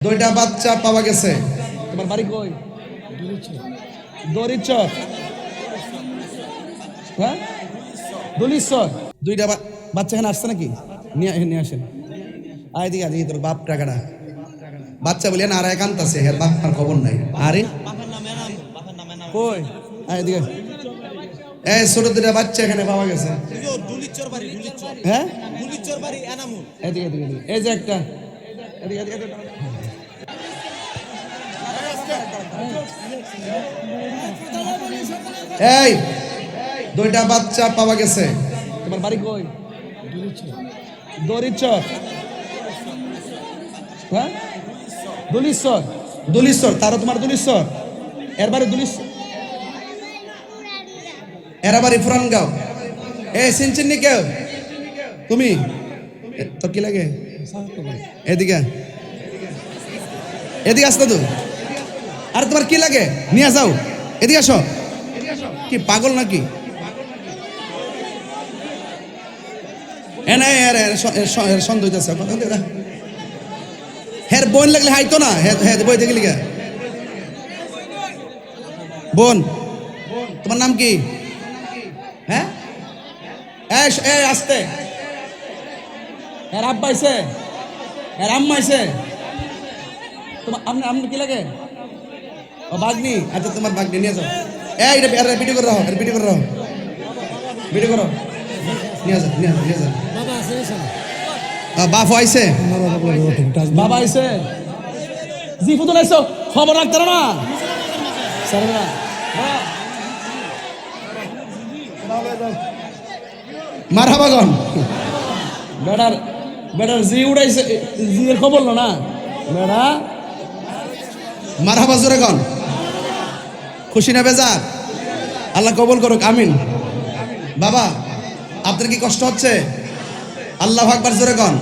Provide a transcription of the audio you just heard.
দুইটা বাচ্চা পাওয়া গেছে। তোমার বাড়ি কই? দরিচর। হ্যাঁ? দুইটা বাচ্চা এখানে আসছে নাকি? নিয়ে নিয়ে আসেন। আয় দিকে তোর বাপ টাকাটা। বাচ্চা না, আর একান্ত আছে হের বাপ আর খবর নাই। আরে? কই? আয় দিকে এই ছোট দুটা বাচ্চা এখানে পাওয়া গেছে। হ্যাঁ? এদিকে এদিকে। এই যে একটা। এদিকে এদিকে। এই দুইটা বাচ্চা পাওয়া গেছে। তোমার বাড়ি কই? দরিচর। হ্যাঁ? দলিশ্বর দলিশ্বর তারও তোমার দলিশ্বর এর বাড়ি দলিশ্বর এরা বাড়ি ফুরানগাঁও এ সিনচিন্নি কেউ? তুমি? তোর কি লাগে? এদিকে এদিকে আসতো তো আর তোমার কি লাগে নিয়ে যাও এদিকে আসো কি পাগল নাকি সন্দেহ হইতেছে হের বোন লাগলে হাইতো না হে হে বই দেখলি লিগা বোন তোমার নাম কি হ্যাঁ এই আসতে এর আব্বা আইছে এর আম্মা তোমার আপনি আপনি কি লাগে ও বাগনি আচ্ছা তোমার বাগনি নিয়ে যাও। এই এটা এর ভিডিও করে রাখো ভিডিও করে রাখো। ভিডিও করো। নিয়ে যাও নিয়ে যাও নিয়ে যাও। আ, বাপ আইছে। বাবা আইছে। জি ফুতুল আইছো খবর রাখতে না? স্যার না। মারহাবাগন বেড়ার বেড়ার জি উড়াইছে জি এর খবর লো না? বেড়া মারহাবা জোরে গন। খুশি না বেজার? আল্লাহ কবল করুক, আমিন। বাবা, আপনার কি কষ্ট হচ্ছে? আল্লাহ আকবার, জোরে গন